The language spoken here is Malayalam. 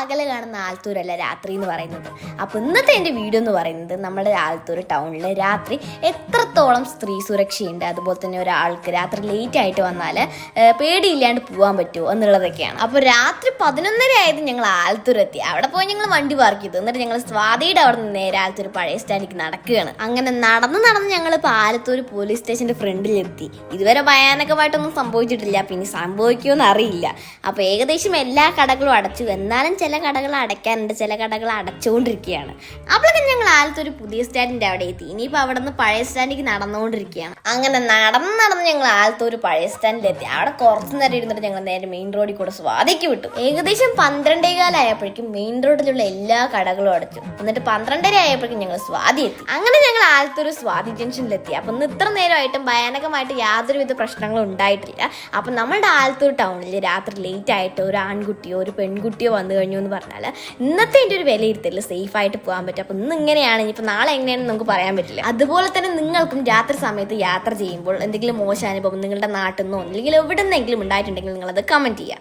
പകൽ കാണുന്ന ആലത്തൂരല്ല രാത്രി എന്ന് പറയുന്നത്. അപ്പോൾ ഇന്നത്തെ എന്റെ വീഡിയോ എന്ന് പറയുന്നത് നമ്മുടെ ആലത്തൂർ ടൗണിൽ രാത്രി എത്രത്തോളം സ്ത്രീ സുരക്ഷയുണ്ട് അതുപോലെ തന്നെ ഒരാൾക്ക് രാത്രി ലേറ്റ് ആയിട്ട് വന്നാൽ പേടിയില്ലാണ്ട് പോകാൻ പറ്റുമോ എന്നുള്ളതൊക്കെയാണ്. അപ്പോൾ രാത്രി പതിനൊന്നര ആയത് ഞങ്ങൾ ആലത്തൂർ എത്തി അവിടെ പോയി ഞങ്ങൾ വണ്ടി പാർക്ക് ചെയ്തു. എന്നിട്ട് ഞങ്ങൾ സ്വാതിയുടെ അവിടെ നിന്ന് നേരെ ആലത്തൂർ പഴയ സ്റ്റാൻഡിലേക്ക് നടക്കുകയാണ്. അങ്ങനെ നടന്ന് നടന്ന് ഞങ്ങൾ ഇപ്പോൾ ആലത്തൂർ പോലീസ് സ്റ്റേഷന്റെ ഫ്രണ്ടിലെത്തി ഇതുവരെ ഭയാനകമായിട്ടൊന്നും സംഭവിച്ചിട്ടില്ല. പിന്നെ സംഭവിക്കുമെന്ന് അറിയില്ല. അപ്പോൾ ഏകദേശം എല്ലാ കടകളും അടച്ചു. എന്നാലും ചില കടകൾ അടയ്ക്കാനുണ്ട് ചില കടകൾ അടച്ചുകൊണ്ടിരിക്കുകയാണ് അപ്പോഴൊക്കെ ഞങ്ങൾ ആലത്തൂർ പുതിയ സ്റ്റാൻഡിന്റെ അവിടെ എത്തി. ഇനിയിപ്പോൾ അവിടെ നിന്ന് പഴയ സ്റ്റാൻഡിലേക്ക് നടന്നുകൊണ്ടിരിക്കുകയാണ്. അങ്ങനെ നടന്ന് നടന്ന് ഞങ്ങൾ ആലത്തൂർ പഴയ സ്റ്റാൻഡിലെത്തി അവിടെ കുറച്ച് നേരം ഇരുന്നിട്ട് ഞങ്ങൾ നേരെ മെയിൻ റോഡിൽ കൂടെ സ്വാതിക്ക് വിട്ടു. ഏകദേശം പന്ത്രണ്ടേ കാലമായപ്പോഴേക്കും മെയിൻ റോഡിലുള്ള എല്ലാ കടകളും അടച്ചു. എന്നിട്ട് പന്ത്രണ്ടര ആയപ്പോഴേക്കും ഞങ്ങൾ സ്വാതി എത്തി. അങ്ങനെ ഞങ്ങൾ ആലത്തൂർ സ്വാതി ജംഗ്ഷനിലെത്തി അപ്പം ഇന്ന് ഇത്ര നേരമായിട്ടും ഭയാനകമായിട്ട് യാതൊരുവിധ പ്രശ്നങ്ങളും ഉണ്ടായിട്ടില്ല. അപ്പം നമ്മളുടെ ആലത്തൂർ ടൗണിൽ രാത്രി ലേറ്റ് ആയിട്ട് ഒരു ആൺകുട്ടിയോ ഒരു പെൺകുട്ടിയോ വന്നു കഴിഞ്ഞു എന്ന് പറഞ്ഞാൽ ഇന്നത്തെ എന്റെ ഒരു സേഫ് ആയിട്ട് പോകാൻ പറ്റും. അപ്പം ഇന്ന് ഇങ്ങനെയാണ് ഇനിയിപ്പോൾ നാളെ എങ്ങനെയാണെന്ന് നമുക്ക് പറയാൻ പറ്റില്ല. അതുപോലെ തന്നെ നിങ്ങൾക്കും രാത്രി സമയത്ത് യാത്ര ചെയ്യുമ്പോൾ എന്തെങ്കിലും മോശം അനുഭവം നിങ്ങളുടെ നാട്ടിൽ നിന്നോ അല്ലെങ്കിൽ എവിടെ നിന്നെങ്കിലും ഉണ്ടായിട്ടുണ്ടെങ്കിൽ നിങ്ങളത് കമന്റ് ചെയ്യുക